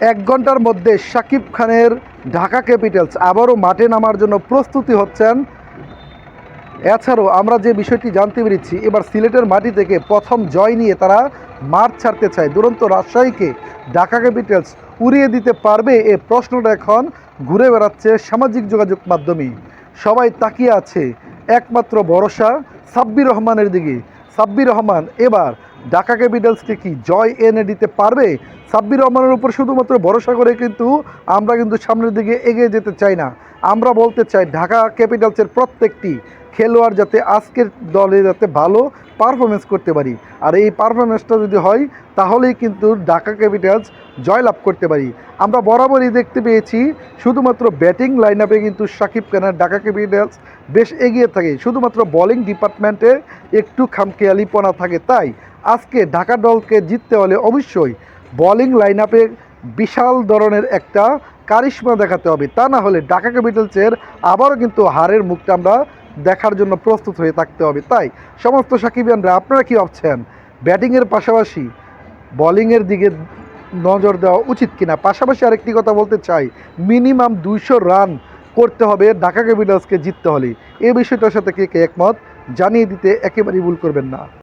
এক ঘণ্টার মধ্যে শাকিব খানের ঢাকা ক্যাপিটালস আবারও মাঠে নামার জন্য প্রস্তুতি হচ্ছেন। এছাড়াও আমরা যে বিষয়টি জানতে পেরেছি, এবার সিলেটের মাটি থেকে প্রথম জয় নিয়ে তারা মাঠ ছাড়তে চায়। দুরন্ত রাজশাহীকে ঢাকা ক্যাপিটালস উড়িয়ে দিতে পারবে এ প্রশ্নটা এখন ঘুরে বেড়াচ্ছে সামাজিক যোগাযোগ মাধ্যমে সবাই তাকিয়ে আছে, একমাত্র ভরসা সাব্বির রহমানের দিকে। সাব্বির রহমান এবার ঢাকা ক্যাপিটালসকে কি জয় এনে দিতে পারবে? সাব্বির রহমানের উপর শুধুমাত্র ভরসা করে কিন্তু আমরা কিন্তু সামনের দিকে এগিয়ে যেতে চাই না। আমরা বলতে চাই ঢাকা ক্যাপিটালসের প্রত্যেকটি খেলোয়াড় যাতে আজকের দলে যাতে ভালো পারফরমেন্স করতে পারি। আর এই পারফরমেন্সটা যদি হয়, তাহলেই কিন্তু ঢাকা ক্যাপিটালস জয়লাভ করতে পারি। আমরা বরাবরই দেখতে পেয়েছি, শুধুমাত্র ব্যাটিং লাইন আপে কিন্তু সাকিব খানের ঢাকা ক্যাপিটালস বেশ এগিয়ে থাকে। শুধুমাত্র বোলিং ডিপার্টমেন্টে একটু খামখেয়ালিপনা থাকে। তাই আজকে ঢাকা দলকে জিততে হলে অবশ্যই বোলিং লাইন বিশাল ধরনের একটা কারিশ্মা দেখাতে হবে। তা না হলে ঢাকা ক্যাপিটালসের আবারও কিন্তু হারের মুখটা আমরা দেখার জন্য প্রস্তুত হয়ে থাকতে হবে। তাই সমস্ত সাকিবিয়ানরা, আপনারা কি ভাবছেন? ব্যাটিংয়ের পাশাপাশি বোলিংয়ের দিকে নজর দেওয়া উচিত কিনা? পাশাপাশি আরেকটি কথা বলতে চাই মিনিমাম দুইশো রান করতে হবে ঢাকা ক্যাপিটালসকে জিততে হলে। এই বিষয়টার সাথে কে কে একমত জানিয়ে দিতে একেবারেই ভুল করবেন না।